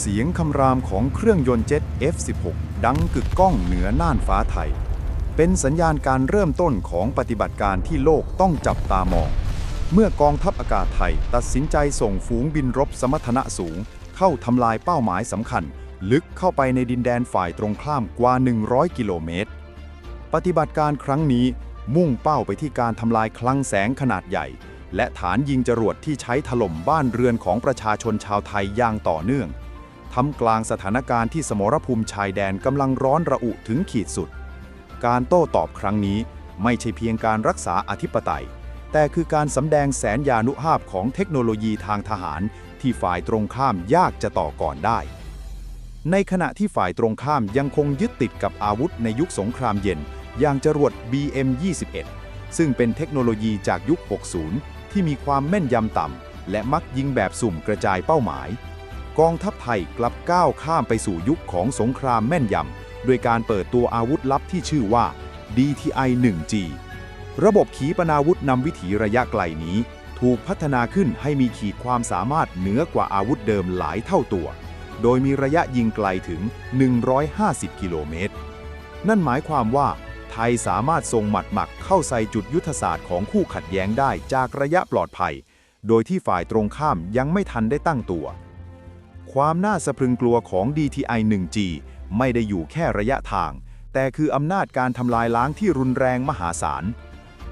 เสียงคำรามของเครื่องยนต์เจ็ต F16 ดังกึกก้องเหนือน่านฟ้าไทย เป็นสัญญาณการเริ่มต้นของปฏิบัติการที่โลกต้องจับตามอง เมื่อกองทัพอากาศไทยตัดสินใจส่งฝูงบินรบสมรรถนะสูง เข้าทำลายเป้าหมายสำคัญ ลึกเข้าไปในดินแดนฝ่ายตรงข้ามกว่า 100 กิโลเมตร ปฏิบัติการครั้งนี้มุ่งเป้าไปที่การทำลายคลังแสงขนาดใหญ่ และฐานยิงจรวดที่ใช้ถล่มบ้านเรือนของประชาชนชาวไทยอย่างต่อเนื่อง ทำกลางสถานการณ์ที่สมรภูมิชายแดนกำลังร้อนระอุถึงขีดสุด การโต้ตอบครั้งนี้ไม่ใช่เพียงการรักษาอธิปไตย แต่คือการสำแดงแสนยานุภาพของเทคโนโลยีทางทหาร ที่ฝ่ายตรงข้ามยากจะต่อก่อนได้ ในขณะที่ฝ่ายตรงข้ามยังคงยึดติดกับอาวุธในยุคสงครามเย็น อย่างจรวด BM-21 ซึ่งเป็นเทคโนโลยีจากยุค 60 ที่มีความแม่นยำต่ำและมักยิงแบบสุ่มกระจายเป้าหมาย กองทัพไทยกลับก้าวข้ามไปสู่ยุคของสงครามแม่นยำโดยการเปิดตัวอาวุธลับที่ชื่อว่า DTI 1G ระบบขีปนาวุธนำวิถีระยะไกลนี้ ถูกพัฒนาขึ้นให้มีขีดความสามารถเหนือกว่าอาวุธเดิมหลายเท่าตัว โดยมีระยะยิงไกลถึง 150 กิโลเมตร นั่นหมายความว่า ไทยสามารถส่งหมัดหมักเข้าใส่จุดยุทธศาสตร์ของคู่ขัดแย้งได้จากระยะปลอดภัย โดยที่ฝ่ายตรงข้ามยังไม่ทันได้ตั้งตัว ความน่าสะพรึงกลัวของ DTI 1G ไม่ได้อยู่แค่ระยะทาง แต่คืออำนาจการทำลายล้างที่รุนแรงมหาศาล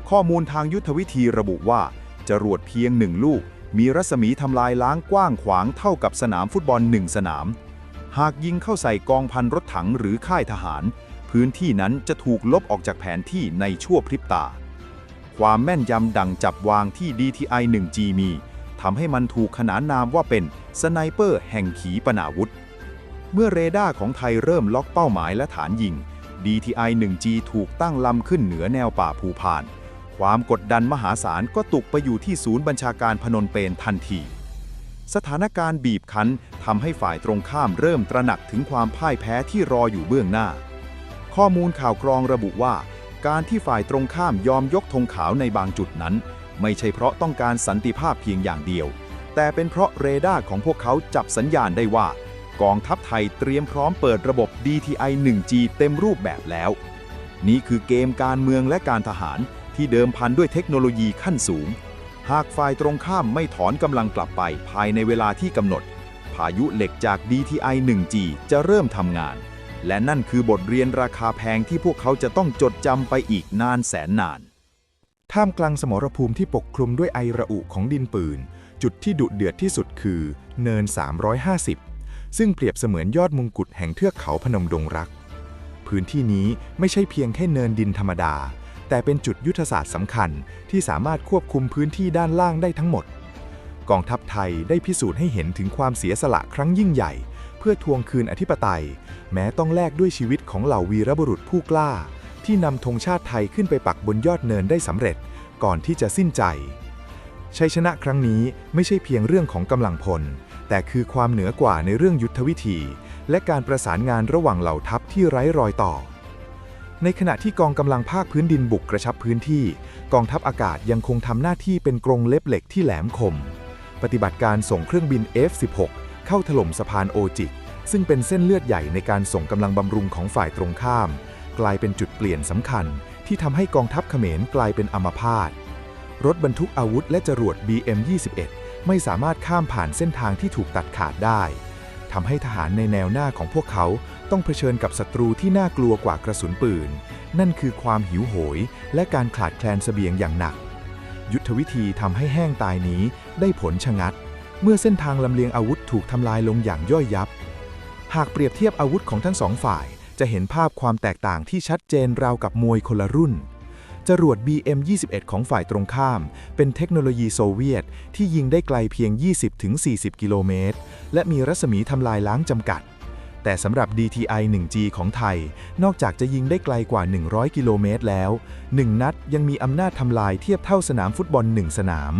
ข้อมูลทางยุทธวิธีระบุว่าจรวดเพียงหนึ่งลูก มีรัศมีทำลายล้างกว้างขวางเท่ากับสนามฟุตบอลหนึ่งสนาม หากยิงเข้าใส่กองพันรถถังหรือค่ายทหาร พื้นที่นั้นจะถูกลบออกจากแผนที่ในชั่วพริบตา ความแม่นยำดังจับวางที่ DTI 1G มีทำให้มันถูกขนานนามว่าเป็น สไนเปอร์แห่งขีปนาวุธ เมื่อเรดาร์ของไทยเริ่มล็อกเป้าหมายและฐานยิง DTI 1G ถูกตั้งลำขึ้นเหนือแนวป่าภูพาน ความกดดันมหาศาลก็ตกไปอยู่ที่ศูนย์บัญชาการพนนเปญทันที สถานการณ์บีบคั้นทำให้ฝ่ายตรงข้ามเริ่มตระหนักถึงความพ่ายแพ้ที่รออยู่เบื้องหน้า ข้อมูลข่าวกรองระบุว่า การที่ฝ่ายตรงข้ามยอมยกธงขาวในบางจุดนั้น ไม่ใช่เพราะต้องการสันติภาพเพียงอย่างเดียว แต่เป็นเพราะเรดาร์ของพวกเขาจับสัญญาณได้ว่า กองทัพไทยเตรียมพร้อมเปิดระบบ DTI 1G เต็มรูปแบบแล้ว นี่คือเกมการเมืองและการทหารที่เดิมพันด้วยเทคโนโลยีขั้นสูง หากฝ่ายตรงข้ามไม่ถอนกำลังกลับไปภายในเวลาที่กำหนด พายุเหล็กจาก DTI 1G จะเริ่มทำงาน และนั่นคือบทเรียนราคาแพงที่พวกเขาจะต้องจดจำไปอีกนานแสนนาน ท่ามกลางสมรภูมิที่ปกคลุมด้วยไอระอุของดินปืน จุดที่ดุเดือดที่สุดคือเนิน 350 ซึ่งเปรียบเสมือนยอดมงกุฎแห่งเทือกเขาพนมดงรัก พื้นที่นี้ไม่ใช่เพียงแค่เนินดินธรรมดา แต่เป็นจุดยุทธศาสตร์สำคัญที่สามารถควบคุมพื้นที่ด้านล่างได้ทั้งหมด กองทัพไทยได้พิสูจน์ให้เห็นถึงความเสียสละครั้งยิ่งใหญ่ เพื่อทวงคืนอธิปไตย แม้ต้องแลกด้วยชีวิตของเหล่าวีรบุรุษผู้กล้า ที่นำธงชาติไทยขึ้นไปปักบนยอดเนินได้สำเร็จ ก่อนที่จะสิ้นใจ ชัยชนะครั้งนี้ไม่ใช่เพียงเรื่องของกำลังพล แต่คือความเหนือกว่าในเรื่องยุทธวิธี และการประสานงานระหว่างเหล่าทัพที่ไร้รอยต่อ ในขณะที่กองกำลังภาคพื้นดินบุกกระชับพื้นที่ กองทัพอากาศยังคงทำหน้าที่เป็นกรงเล็บเหล็กที่แหลมคม ปฏิบัติการส่งเครื่องบิน F-16 เข้าถล่มสะพานโอจิกซึ่งเป็นเส้นเลือดใหญ่ในการส่งกำลังบำรุงของฝ่ายตรงข้าม กลายเป็นจุดเปลี่ยนสำคัญที่ทำให้กองทัพเขมรกลายเป็นอัมพาต รถบรรทุกอาวุธและจรวด BM-21 ไม่สามารถข้ามผ่านเส้นทางที่ถูกตัดขาดได้ทำให้ทหารในแนวหน้าของพวกเขาต้องเผชิญกับศัตรูที่น่ากลัวกว่ากระสุนปืน นั่นคือความหิวโหย และการขาดแคลนเสบียงอย่างหนัก ยุทธวิธีทำให้แห้งตายนี้ได้ผลชะงัด เมื่อเส้นทางลำเลียงอาวุธถูกทำลายลงอย่างย่อยยับ หากเปรียบเทียบอาวุธของทั้งสองฝ่าย จะเห็นภาพความแตกต่างที่ชัดเจนราวกับมวยคนละรุ่น จรวด BM-21 ของฝ่ายตรงข้าม เป็นเทคโนโลยีโซเวียต ที่ยิงได้ไกลเพียง 20-40 กิโลเมตร และมีรัศมีทำลายล้างจำกัด แต่สำหรับ DTI 1G ของไทย นอกจากจะยิงได้ไกลกว่า 100 กิโลเมตรแล้ว 1 นัดยังมีอำนาจทำลายเทียบเท่าสนามฟุตบอล 1 สนาม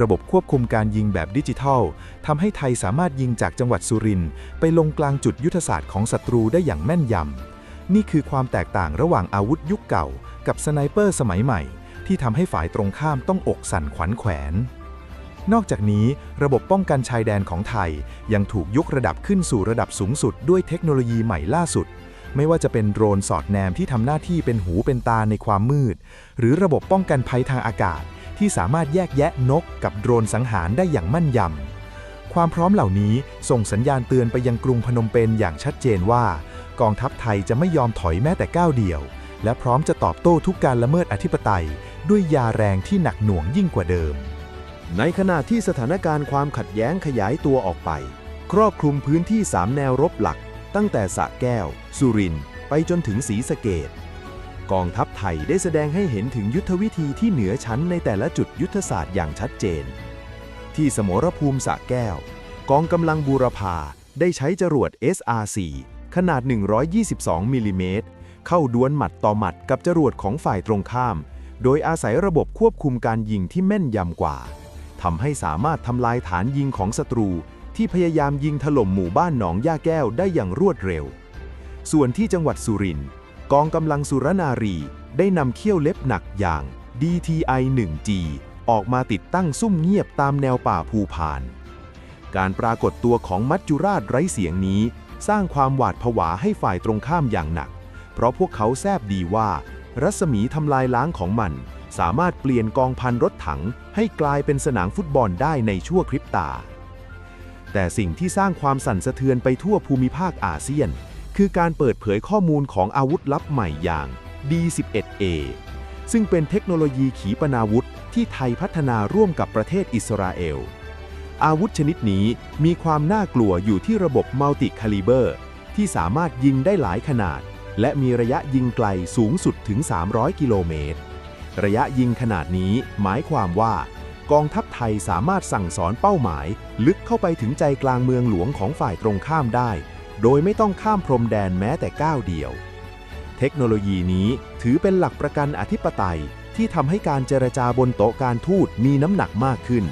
ระบบควบคุมการยิงแบบดิจิทัลทำให้ไทยสามารถยิงจากจังหวัดสุรินทร์ไปลงกลางจุดยุทธศาสตร์ของศัตรูได้อย่างแม่นยำ นี่คือความแตกต่างระหว่างอาวุธยุคเก่า กับสไนเปอร์สมัยใหม่ ที่ทำให้ฝ่ายตรงข้ามต้องอกสั่นขวัญแขวน นอกจากนี้ระบบป้องกันชายแดนของไทย ยังถูกยกระดับขึ้นสู่ระดับสูงสุดด้วยเทคโนโลยีใหม่ล่าสุด ไม่ว่าจะเป็นโดรนสอดแนมที่ทำหน้าที่เป็นหูเป็นตาในความมืด หรือระบบป้องกันภัยทางอากาศ ที่สามารถแยกแยะนกกับโดรนสังหารได้อย่างมั่นยำความพร้อมเหล่านี้ส่งสัญญาณเตือนไปยังกรุงพนมเปญอย่างชัดเจนว่า กองทัพไทยจะไม่ยอมถอยแม้แต่ก้าวเดียว และพร้อมจะตอบโต้ทุกการละเมิดอธิปไตย ด้วยยาแรงที่หนักหน่วงยิ่งกว่าเดิม ในขณะที่สถานการณ์ความขัดแย้งขยายตัวออกไป ครอบคลุมพื้นที่สามแนวรบหลัก ตั้งแต่สะแก้ว สุรินทร์ไปจนถึงศรีสะเกดกองทัพไทยได้แสดงให้เห็นถึงยุทธวิธีที่เหนือชั้นในแต่ละจุดยุทธศาสตร์อย่างชัดเจน ที่สมรภูมิสะแก้ว กองกำลังบูรพาได้ใช้จรวด SR-4 ขนาด 122มิลลิเมตร เข้าดวลหมัดต่อหมัดกับจรวดของฝ่ายตรงข้าม โดยอาศัยระบบควบคุมการยิงที่แม่นยำกว่าทำให้สามารถทำลายฐานยิงของศัตรู ที่พยายามยิงถล่มหมู่บ้านหนองย่าแก้วได้อย่างรวดเร็ว ส่วนที่จังหวัดสุรินทร์กองกำลังสุรนารีได้นำเขี้ยวเล็บหนักอย่าง DTI 1G ออกมาติดตั้งซุ่มเงียบตามแนวป่าภูพาน การปรากฏตัวของมัจจุราชไร้เสียงนี้ สร้างความหวาดผวาให้ฝ่ายตรงข้ามอย่างหนัก เพราะพวกเขาแซบดีว่า รัศมีทำลายล้างของมัน สามารถเปลี่ยนกองพันรถถัง ให้กลายเป็นสนามฟุตบอลได้ในชั่วพริบตา แต่สิ่งที่สร้างความสั่นสะเทือนไปทั่วภูมิภาคอาเซียน คือการเปิดเผยข้อมูลของอาวุธลับใหม่อย่าง D11A ซึ่งเป็นเทคโนโลยีขีปนาวุธที่ไทยพัฒนาร่วมกับประเทศอิสราเอล อาวุธชนิดนี้มีความน่ากลัวอยู่ที่ระบบมัลติคาลิเบอร์ ที่สามารถยิงได้หลายขนาด และมีระยะยิงไกลสูงสุดถึง 300 กิโลเมตร ระยะยิงขนาดนี้หมายความว่า กองทัพไทยสามารถสั่งสอนเป้าหมาย ลึกเข้าไปถึงใจกลางเมืองหลวงของฝ่ายตรงข้ามได้ โดยไม่ต้องข้ามพรมแดนแม้แต่ก้าวเดียว เทคโนโลยีนี้ถือเป็นหลักประกันอธิปไตยที่ทำให้การเจรจาบนโต๊ะการทูตมีน้ำหนักมากขึ้น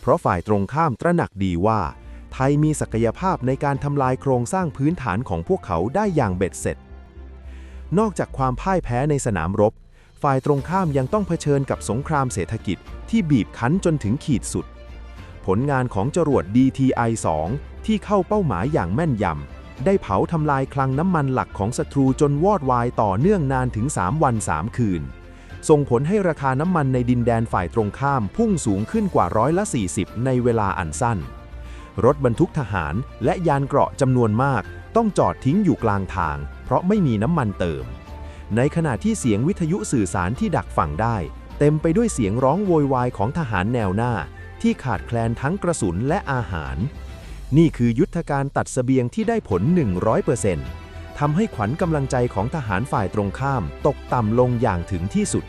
เพราะฝ่ายตรงข้ามตระหนักดีว่า ไทยมีศักยภาพในการทำลายโครงสร้างพื้นฐานของพวกเขาได้อย่างเบ็ดเสร็จ นอกจากความพ่ายแพ้ในสนามรบ ฝ่ายตรงข้ามยังต้องเผชิญกับสงครามเศรษฐกิจที่บีบคั้นจนถึงขีดสุด ผลงานของจรวด DTI-2 ที่เข้าเป้าหมายอย่างแม่นยำ ได้เผาทำลายคลังน้ำมันหลักของศัตรูจนวอดวายต่อเนื่องนานถึง 3 วัน 3 คืน ส่งผลให้ราคาน้ำมันในดินแดนฝ่ายตรงข้ามพุ่งสูงขึ้นกว่าร้อยละ 40 ในเวลาอันสั้น รถบรรทุกทหารและยานเกราะจำนวนมาก ต้องจอดทิ้งอยู่กลางทาง เพราะไม่มีน้ำมันเติม ในขณะที่เสียงวิทยุสื่อสารที่ดักฟังได้ เต็มไปด้วยเสียงร้องโวยวายของทหารแนวหน้า ที่ขาดแคลนทั้งกระสุนและอาหาร นี่คือยุทธการตัดเสบียงที่ได้ผล 100%ทำให้ขวัญกำลังใจของทหารฝ่ายตรงข้าม ตกต่ำลงอย่างถึงที่สุด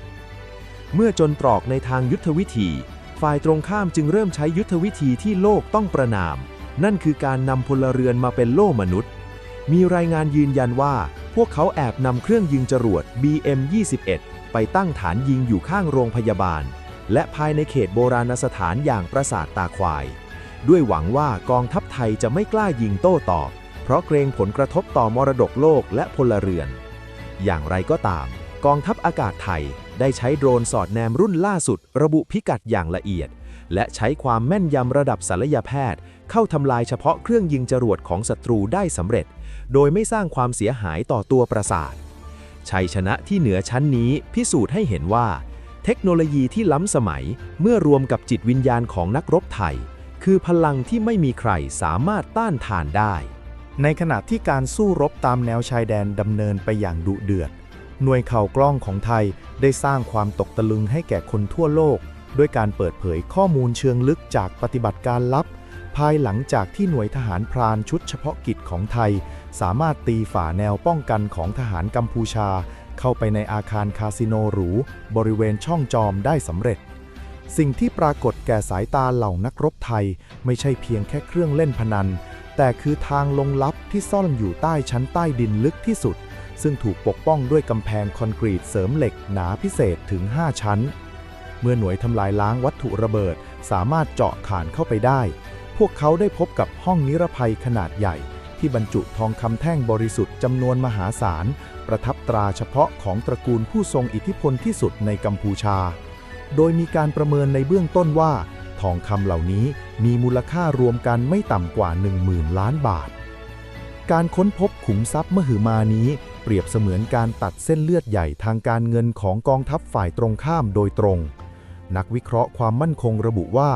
เมื่อจนตรอกในทางยุทธวิธี ฝ่ายตรงข้ามจึงเริ่มใช้ยุทธวิธีที่โลกต้องประนาม นั่นคือการนำพลเรือนมาเป็นโล่มนุษย์ มีรายงานยืนยันว่า พวกเขาแอบนำเครื่องยิงจรวด BM-21 ไปตั้งฐานยิงอยู่ข้างโรงพยาบาล และภายในเขตโบราณสถานอย่างปราสาทตาควาย ด้วยหวังว่ากองทัพไทยจะไม่กล้ายิงโต้ตอบ เพราะเกรงผลกระทบต่อมรดกโลกและพลเรือน อย่างไรก็ตาม กองทัพอากาศไทยได้ใช้โดรนสอดแนมรุ่นล่าสุด ระบุพิกัดอย่างละเอียด และใช้ความแม่นยำระดับศัลยแพทย์ เข้าทำลายเฉพาะเครื่องยิงจรวดของศัตรูได้สำเร็จ โดยไม่สร้างความเสียหายต่อตัวปราสาท ชัยชนะที่เหนือชั้นนี้พิสูจน์ให้เห็นว่า เทคโนโลยีที่ล้ำสมัยเมื่อรวมกับจิตวิญญาณของนักรบไทย คือพลังที่ไม่มีใครสามารถต้านทานได้ ในขณะที่การสู้รบตามแนวชายแดนดำเนินไปอย่างดุเดือด หน่วยข่าวกล้องของไทยได้สร้างความตกตะลึงให้แก่คนทั่วโลก ด้วยการเปิดเผยข้อมูลเชิงลึกจากปฏิบัติการลับ ภายหลังจากที่หน่วยทหารพรานชุดเฉพาะกิจของไทย สามารถตีฝ่าแนวป้องกันของทหารกัมพูชา เข้าไปในอาคารคาสิโนหรู บริเวณช่องจอมได้สำเร็จ สิ่งที่ปรากฏแก่สายตาเหล่านักรบไทย ไม่ใช่เพียงแค่เครื่องเล่นพนัน แต่คือทางลงลับที่ซ่อนอยู่ใต้ชั้นใต้ดินลึกที่สุด ซึ่งถูกปกป้องด้วยกำแพงคอนกรีตเสริมเหล็กหนาพิเศษถึง 5 ชั้น เมื่อหน่วยทำลายล้างวัตถุระเบิด สามารถเจาะข่านเข้าไปได้ พวกเขาได้พบกับห้องนิรภัยขนาดใหญ่ ที่บรรจุทองคำแท่งบริสุทธิ์จำนวนมหาศาล ประทับตราเฉพาะของตระกูลผู้ทรงอิทธิพลที่สุดในกัมพูชา โดยมีการประเมินในเบื้องต้นว่า ทองคำเหล่านี้มีมูลค่ารวมกันไม่ต่ำกว่า 10,000 ล้านบาท การค้นพบขุมทรัพย์มหึมานี้ เปรียบเสมือนการตัดเส้นเลือดใหญ่ทางการเงินของกองทัพฝ่ายตรงข้ามโดยตรง นักวิเคราะห์ความมั่นคงระบุว่า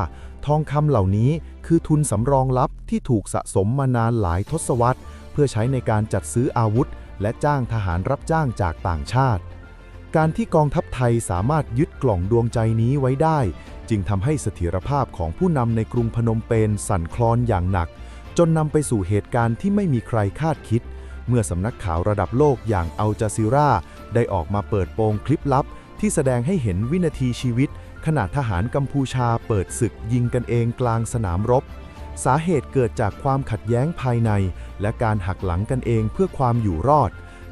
ทองคำเหล่านี้คือทุนสำรองลับที่ถูกสะสมมานานหลายทศวรรษ เพื่อใช้ในการจัดซื้ออาวุธ และจ้างทหารรับจ้างจากต่างชาติ การที่กองทัพไทยสามารถยึดกล่องดวงใจนี้ไว้ได้ จึงทำให้เสถียรภาพของผู้นำในกรุงพนมเปญสั่นคลอนอย่างหนัก จนนำไปสู่เหตุการณ์ที่ไม่มีใครคาดคิด เมื่อสำนักข่าวระดับโลกอย่างอัลจาซีราได้ออกมาเปิดโปงคลิปลับที่แสดงให้เห็นวินาทีชีวิต ขณะทหารกัมพูชาเปิดศึกยิงกันเองกลางสนามรบ สาเหตุเกิดจากความขัดแย้งภายใน และการหักหลังกันเองเพื่อความอยู่รอด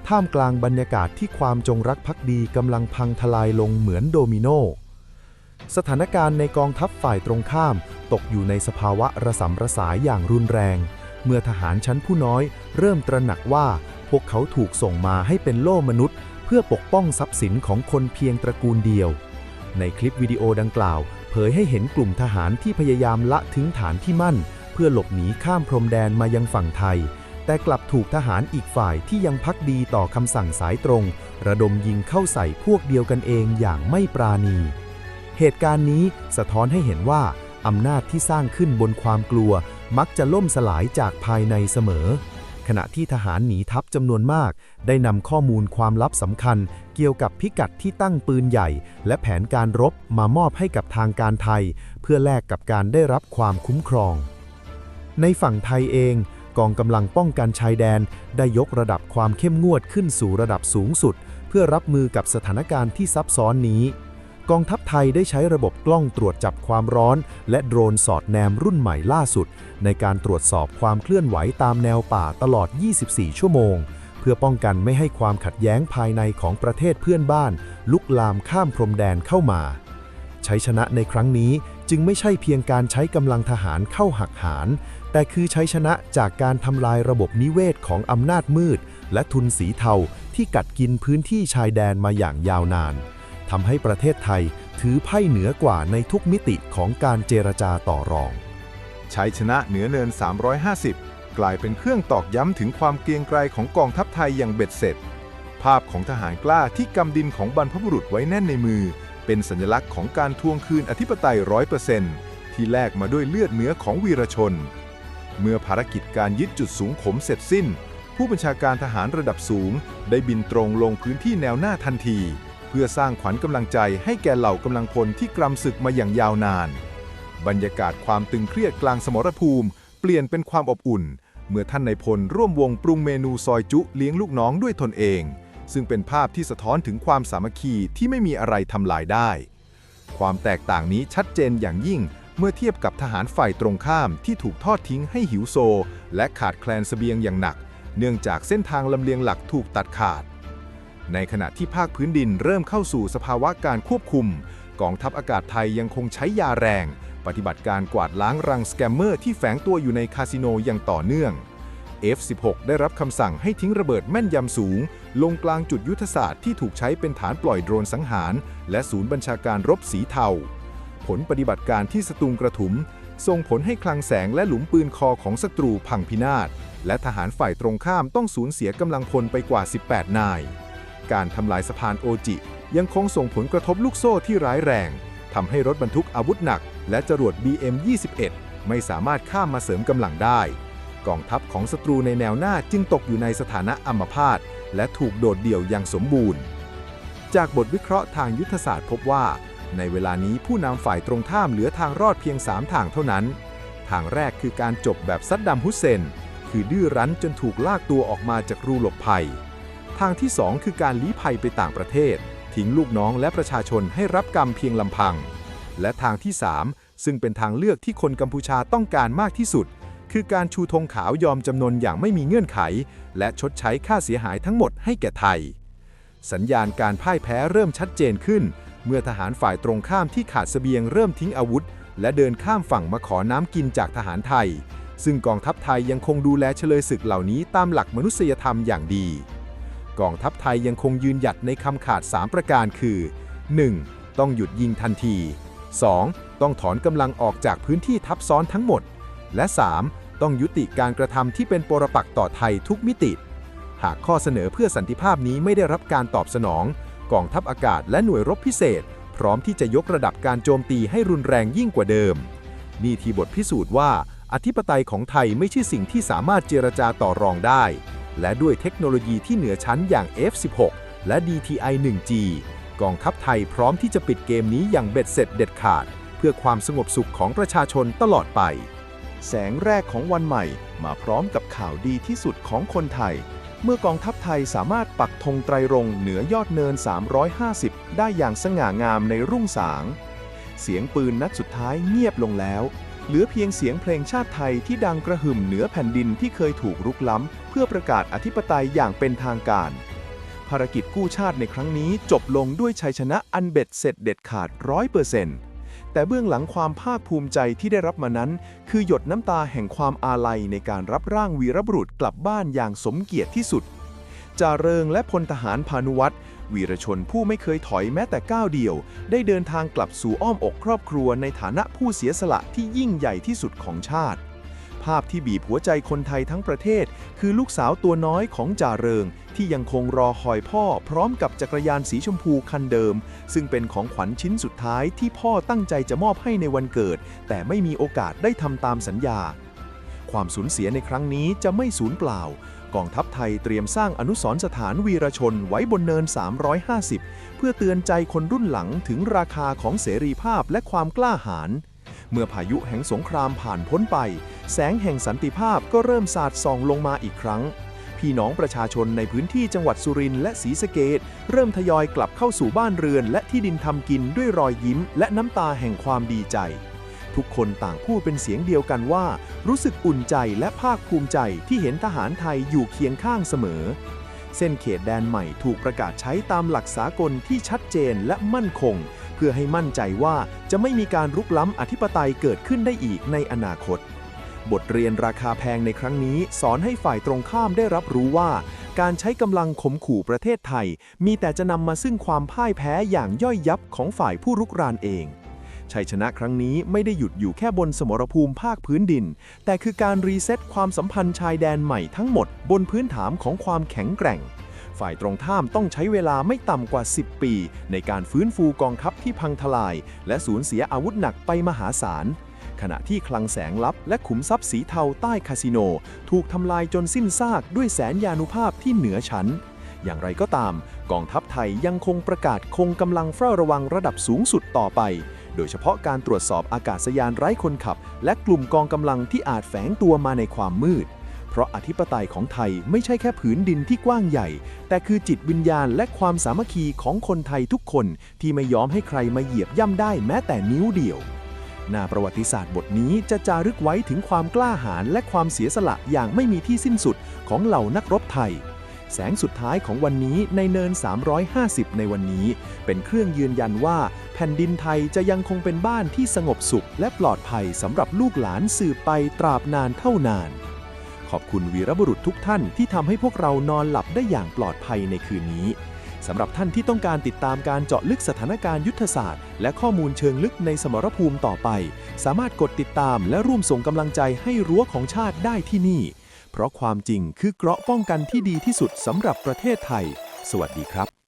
ท่ามกลางบรรยากาศที่ความจงรักภักดีกำลังพังทลายลงเหมือนโดมิโนสถานการณ์ในกองทัพฝ่ายตรงข้าม ตกอยู่ในสภาวะระสำระสายอย่างรุนแรง เมื่อทหารชั้นผู้น้อยเริ่มตระหนักว่า พวกเขาถูกส่งมาให้เป็นโล่มนุษย์ เพื่อปกป้องทรัพย์สินของคนเพียงตระกูลเดียว ในคลิปวิดีโอดังกล่าว เผยให้เห็นกลุ่มทหารที่พยายามละทิ้งฐานที่มั่น เพื่อหลบหนีข้ามพรมแดนมายังฝั่งไทย แต่กลับถูกทหารอีกฝ่ายที่ยังพักดีต่อคำสั่งสายตรง ระดมยิงเข้าใส่พวกเดียวกันเองอย่างไม่ปราณี เหตุการณ์นี้สะท้อนให้เห็นว่าอำนาจที่สร้างขึ้นบนความกลัว มักจะล่มสลายจากภายในเสมอ ขณะที่ทหารหนีทัพจำนวนมาก ได้นำข้อมูลความลับสำคัญ เกี่ยวกับพิกัดที่ตั้งปืนใหญ่ และแผนการรบมามอบให้กับทางการไทย เพื่อแลกกับการได้รับความคุ้มครอง ในฝั่งไทยเอง กองกำลังป้องกันชายแดนได้ยกระดับความเข้มงวดขึ้นสู่ระดับสูงสุด เพื่อรับมือกับสถานการณ์ที่ซับซ้อนนี้ กองทัพไทยได้ใช้ระบบกล้องตรวจจับความร้อน และโดรนสอดแนมรุ่นใหม่ล่าสุด ในการตรวจสอบความเคลื่อนไหวตามแนวป่าตลอด 24 ชั่วโมง เพื่อป้องกันไม่ให้ความขัดแย้งภายในของประเทศเพื่อนบ้าน ลุกลามข้ามพรมแดนเข้ามา ชัยชนะในครั้งนี้จึงไม่ใช่เพียงการใช้กำลังทหารเข้าหักหารแต่คือชัยชนะจากการทำลายระบบนิเวศของอำนาจมืด และทุนสีเทาที่กัดกินพื้นที่ชายแดนมาอย่างยาวนานทำให้ประเทศไทยถือไพ่เหนือกว่าในทุกมิติของการเจรจาต่อรองชัยชนะเหนือเนิน 350 กลายเป็นเครื่องตอกย้ำถึงความเกรียงไกรของกองทัพไทยอย่างเบ็ดเสร็จ ภาพของทหารกล้าที่กำดินของบรรพบุรุษไว้แน่นในมือ เป็นสัญลักษณ์ของการทวงคืนอธิปไตยร้อยเปอร์เซนต์ที่แลกมาด้วยเลือดเนื้อของวีรชน เมื่อภารกิจการยึดจุดสูงขมเสร็จสิ้น ผู้บัญชาการทหารระดับสูง ได้บินตรงลงพื้นที่แนวหน้าทันที เพื่อสร้างขวัญกำลังใจให้แก่เหล่ากำลังพลที่กรำศึกมาอย่างยาวนาน บรรยากาศความตึงเครียดกลางสมรภูมิ เปลี่ยนเป็นความอบอุ่น เมื่อท่านในพลร่วมวงปรุงเมนูซอยจุเลี้ยงลูกน้องด้วยตนเอง ซึ่งเป็นภาพที่สะท้อนถึงความสามัคคีที่ไม่มีอะไรทำลายได้ ความแตกต่างนี้ชัดเจนอย่างยิ่งเมื่อเทียบกับทหารฝ่ายตรงข้ามที่ถูกทอดทิ้งให้หิวโซ และขาดแคลนเสบียงอย่างหนัก เนื่องจากเส้นทางลำเลียงหลักถูกตัดขาด ในขณะที่ภาคพื้นดินเริ่มเข้าสู่สภาวะการควบคุม กองทัพอากาศไทยยังคงใช้ยาแรง ปฏิบัติการกวาดล้างรังสแกมเมอร์ที่แฝงตัวอยู่ในคาสิโนอย่างต่อเนื่อง F16 ได้รับคำสั่งให้ทิ้งระเบิดแม่นยำสูง ลงกลางจุดยุทธศาสตร์ที่ถูกใช้เป็นฐานปล่อยโดรนสังหาร และศูนย์บัญชาการรบสีเทา ผลปฏิบัติการที่สตูงกระถุม ส่งผลให้คลังแสงและหลุมปืนคอของศัตรูพังพินาศ และทหารฝ่ายตรงข้ามต้องสูญเสียกำลังพลไปกว่า 18 นาย การทำลายสะพานโอจิ ยังคงส่งผลกระทบลูกโซ่ที่ร้ายแรง ทำให้รถบรรทุกอาวุธหนัก และจรวด BM-21 ไม่สามารถข้ามมาเสริมกำลังได้ กองทัพของศัตรูในแนวหน้าจึงตกอยู่ในสถานะอัมพาตและถูกโดดเดี่ยวอย่างสมบูรณ์ จากบทวิเคราะห์ทางยุทธศาสตร์พบว่า ในเวลานี้ผู้นำฝ่ายตรงข้ามเหลือทางรอดเพียง 3 ทางเท่านั้น ทางแรกคือการจบแบบซัดดัมฮุสเซน คือดื้อรั้นจนถูกลากตัวออกมาจากรูหลบภัย ทางที่ 2 คือการลี้ภัยไปต่างประเทศ ทิ้งลูกน้องและประชาชนให้รับกรรมเพียงลำพัง และทางที่ 3 ซึ่งเป็นทางเลือกที่คนกัมพูชาต้องการมากที่สุด คือการชูธงขาวยอมจำนนอย่างไม่มีเงื่อนไข และชดใช้ค่าเสียหายทั้งหมดให้แก่ไทย สัญญาณการพ่ายแพ้เริ่มชัดเจนขึ้น เมื่อทหารฝ่ายตรงข้ามที่ขาดเสบียงเริ่มทิ้งอาวุธ และเดินข้ามฝั่งมาขอน้ำกินจากทหารไทย ซึ่งกองทัพไทยยังคงดูแลเฉลยศึกเหล่านี้ตามหลักมนุษยธรรมอย่างดี กองทัพไทยยังคงยืนหยัดในคำขาด 3 ประการคือ 1. ต้องหยุดยิงทันที 2. ต้องถอนกำลังออกจากพื้นที่ทับซ้อนทั้งหมด และ 3. ต้องยุติการกระทำที่เป็นปรปักษ์ต่อไทยทุกมิติ หากข้อเสนอเพื่อสันติภาพนี้ไม่ได้รับการตอบสนอง กองทัพอากาศและหน่วยรบพิเศษ พร้อมที่จะยกระดับการโจมตีให้รุนแรงยิ่งกว่าเดิม นี่ที่บทพิสูจน์ว่า อธิปไตยของไทยไม่ใช่สิ่งที่สามารถเจรจาต่อรองได้ และด้วยเทคโนโลยีที่เหนือชั้นอย่าง F16 และ DTI 1G กองทัพไทยพร้อมที่จะปิดเกมนี้อย่างเบ็ดเสร็จเด็ดขาด เพื่อความสงบสุขของประชาชนตลอดไป แสงแรกของวันใหม่มาพร้อมกับข่าวดีที่สุดของคนไทย เมื่อกองทัพไทยสามารถปักธงไตรรงเหนือยอดเนิน 350 ได้อย่างสง่างามในรุ่งสาง เสียงปืนนัดสุดท้ายเงียบลงแล้ว เหลือเพียงเสียงเพลงชาติไทยที่ดังกระหึ่มเหนือแผ่นดินที่เคยถูกรุกล้ำ เพื่อประกาศอธิปไตยอย่างเป็นทางการ ภารกิจกู้ชาติในครั้งนี้จบลงด้วยชัยชนะอันเบ็ดเสร็จเด็ดขาดร้อยเปอร์เซ็นต์แต่เบื้องหลังความภาคภูมิใจที่ได้รับมานั้น คือหยดน้ำตาแห่งความอาลัยในการรับร่างวีรบุรุษกลับบ้านอย่างสมเกียรติที่สุด จาเริงและพลทหารพานุวัตรวีรชนผู้ไม่เคยถอยแม้แต่ก้าวเดียว ได้เดินทางกลับสู่อ้อมอกครอบครัวในฐานะผู้เสียสละที่ยิ่งใหญ่ที่สุดของชาติ ภาพที่บีบหัวใจคนไทยทั้งประเทศ คือลูกสาวตัวน้อยของจ่าเริง ที่ยังคงรอคอยพ่อพร้อมกับจักรยานสีชมพูคันเดิม ซึ่งเป็นของขวัญชิ้นสุดท้ายที่พ่อตั้งใจจะมอบให้ในวันเกิด แต่ไม่มีโอกาสได้ทำตามสัญญา ความสูญเสียในครั้งนี้จะไม่สูญเปล่า กองทัพไทยเตรียมสร้างอนุสรสถานวีรชนไว้บนเนิน 350 เพื่อเตือนใจคนรุ่นหลังถึงราคาของเสรีภาพและความกล้าหาญ เมื่อพายุแห่งสงครามผ่านพ้นไป แสงแห่งสันติภาพก็เริ่มสาดส่องลงมาอีกครั้ง พี่น้องประชาชนในพื้นที่จังหวัดสุรินทร์และศรีสะเกดเริ่มทยอยกลับเข้าสู่บ้านเรือน และที่ดินทำกินด้วยรอยยิ้ม และน้ำตาแห่งความดีใจ ทุกคนต่างพูดเป็นเสียงเดียวกันว่า รู้สึกอุ่นใจและภาคภูมิใจที่เห็นทหารไทยอยู่เคียงข้างเสมอ เส้นเขตแดนใหม่ถูกประกาศใช้ตามหลักสากลที่ชัดเจนและมั่นคง เพื่อให้มั่นใจว่าจะไม่มีการรุกล้ำอธิปไตยเกิดขึ้นได้อีกในอนาคต บทเรียนราคาแพงในครั้งนี้ สอนให้ฝ่ายตรงข้ามได้รับรู้ว่า การใช้กำลังข่มขู่ประเทศไทย มีแต่จะนำมาซึ่งความพ่ายแพ้อย่างย่อยยับของฝ่ายผู้รุกรานเอง ชัยชนะครั้งนี้ไม่ได้หยุดอยู่แค่บนสมรภูมิภาคพื้นดิน แต่คือการรีเซ็ตความสัมพันธ์ชายแดนใหม่ทั้งหมดบนพื้นฐานของความแข็งแกร่ง ฝ่ายตรงข้ามต้องใช้เวลาไม่ต่ำกว่า 10 ปี ในการฟื้นฟูกองทัพที่พังทลาย และสูญเสียอาวุธหนักไปมหาศาลขณะที่คลังแสงลับและขุมทรัพย์สีเทาใต้คาสิโน ถูกทำลายจนสิ้นซากด้วยแสนยานุภาพที่เหนือชั้น อย่างไรก็ตาม กองทัพไทยยังคงประกาศคงกำลังเฝ้าระวังระดับสูงสุดต่อไป โดยเฉพาะการตรวจสอบอากาศยานไร้คนขับ และกลุ่มกองกำลังที่อาจแฝงตัวมาในความมืด เพราะอธิปไตยของไทยไม่ใช่แค่ผืนดินที่กว้างใหญ่ แต่คือจิตวิญญาณและความสามัคคีของคนไทยทุกคนที่ไม่ยอมให้ใครมาเหยียบย่ำได้แม้แต่นิ้วเดียวหน้าประวัติศาสตร์บทนี้จะจารึกไว้ถึงความกล้าหาญและความเสียสละอย่างไม่มีที่สิ้นสุดของเหล่านักรบไทย แสงสุดท้ายของวันนี้ในเนิน 350 ในวันนี้ เป็นเครื่องยืนยันว่า แผ่นดินไทยจะยังคงเป็นบ้านที่สงบสุข และปลอดภัยสำหรับลูกหลานสืบไปตราบนานเท่านาน ขอบคุณวีรบุรุษทุกท่านที่ทำให้พวกเรานอนหลับได้อย่างปลอดภัยในคืนนี้สำหรับท่านที่ต้องการติดตามการเจาะลึกสถานการณ์ยุทธศาสตร์ และข้อมูลเชิงลึกในสมรภูมิต่อไป สามารถกดติดตามและร่วมส่งกำลังใจให้รั้วของชาติได้ที่นี่ เพราะความจริงคือเกราะป้องกันที่ดีที่สุดสำหรับประเทศไทย สวัสดีครับ